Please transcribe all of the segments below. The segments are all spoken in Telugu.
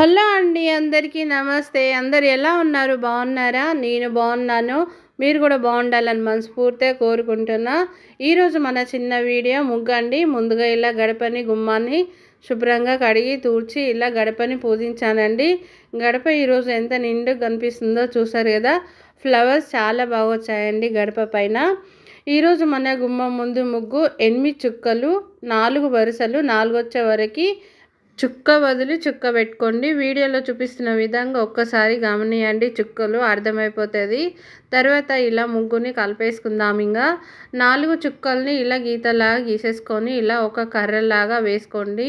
హలో అండి అందరికీ నమస్తే. అందరు ఎలా ఉన్నారు? బాగున్నారా? నేను బాగున్నాను. మీరు కూడా బాగుండాలని మనస్ఫూర్తిగా కోరుకుంటున్నా. ఈరోజు మన చిన్న వీడియో ముగ్గండి. ముందుగా ఇలా గడపని గుమ్మాన్ని శుభ్రంగా కడిగి తూడ్చి ఇలా గడపని పూజించానండి. గడప ఈరోజు ఎంత నిండు కనిపిస్తుందో చూసారు కదా? ఫ్లవర్స్ చాలా బాగా వచ్చాయండి గడప పైన. ఈరోజు మన గుమ్మం ముందు ముగ్గు ఎనిమిది చుక్కలు నాలుగు వరుసలు నాలుగు వచ్చే వరకు చుక్క వదిలి చుక్క పెట్టుకోండి. వీడియోలో చూపిస్తున్న విధంగా ఒక్కసారి గమనియండి. చుక్కలు అర్థమైపోతుంది. తర్వాత ఇలా ముగ్గుని కలిపేసుకుందాం. ఇంకా నాలుగు చుక్కల్ని ఇలా గీతలాగా గీసేసుకొని ఇలా ఒక కర్రలాగా వేసుకోండి.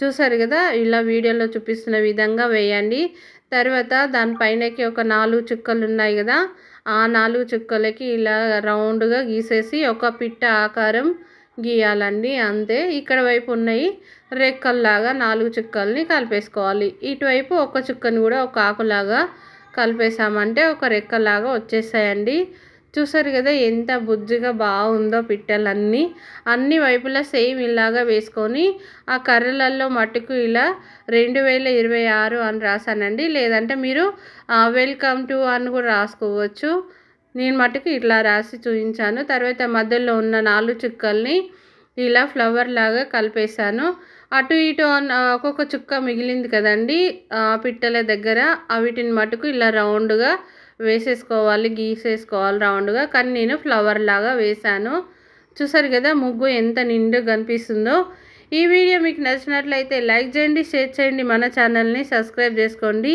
చూసారు కదా? ఇలా వీడియోలో చూపిస్తున్న విధంగా వేయండి. తర్వాత దానిపైనకి ఒక నాలుగు చుక్కలు ఉన్నాయి కదా? ఆ నాలుగు చుక్కలకి ఇలా రౌండ్గా గీసేసి ఒక పిట్ట ఆకారం గీయాలండి. అంతే. ఇక్కడ వైపు ఉన్నాయి రెక్కల్లాగా నాలుగు చుక్కల్ని కలిపేసుకోవాలి. ఇటువైపు ఒక చుక్కని కూడా ఒక ఆకులాగా కలిపేసామంటే ఒక రెక్కలాగా వచ్చేసాయండి. చూసారు కదా ఎంత బుజ్జిగా బాగుందో పిట్టలన్నీ. అన్ని వైపులా సేమ్ ఇలాగా వేసుకొని ఆ కర్రలలో మట్టుకు ఇలా రెండు వేల ఇరవై ఆరు అని రాశానండి. లేదంటే మీరు వెల్కమ్ టు అని కూడా రాసుకోవచ్చు. నేను మటుకు ఇట్లా రాసి చూపించాను తర్వాత మధ్యలో ఉన్న నాలుగు చుక్కల్ని ఇలా ఫ్లవర్ లాగా కలిపేశాను. అటు ఇటు ఒక్కొక్క చుక్క మిగిలింది కదండి పిట్టల దగ్గర. వీటిని మటుకు ఇలా రౌండ్గా వేసేసుకోవాలి గీసేసుకోవాలి రౌండ్గా. కానీ నేను ఫ్లవర్ లాగా వేశాను. చూసారు కదా ముగ్గు ఎంత నిండు కనిపిస్తుందో. ఈ వీడియో మీకు నచ్చినట్లయితే లైక్ చేయండి షేర్ చేయండి. మన ఛానల్ని సబ్స్క్రైబ్ చేసుకోండి.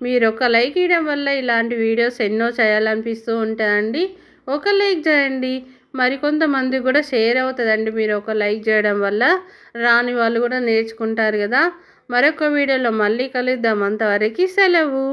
మీరు ఒక లైక్ ఇవ్వడం వల్ల ఇలాంటి వీడియోస్ ఎన్నో చేయాలనిపిస్తూ ఉంటాయండి. ఒక లైక్ చేయండి. మరికొంతమంది కూడా షేర్ అవుతుందండి మీరు ఒక లైక్ చేయడం వల్ల. రాని వాళ్ళు కూడా నేర్చుకుంటారు కదా. మరొక వీడియోలో మళ్ళీ కలుద్దాం. అంతవరకు సెలవు.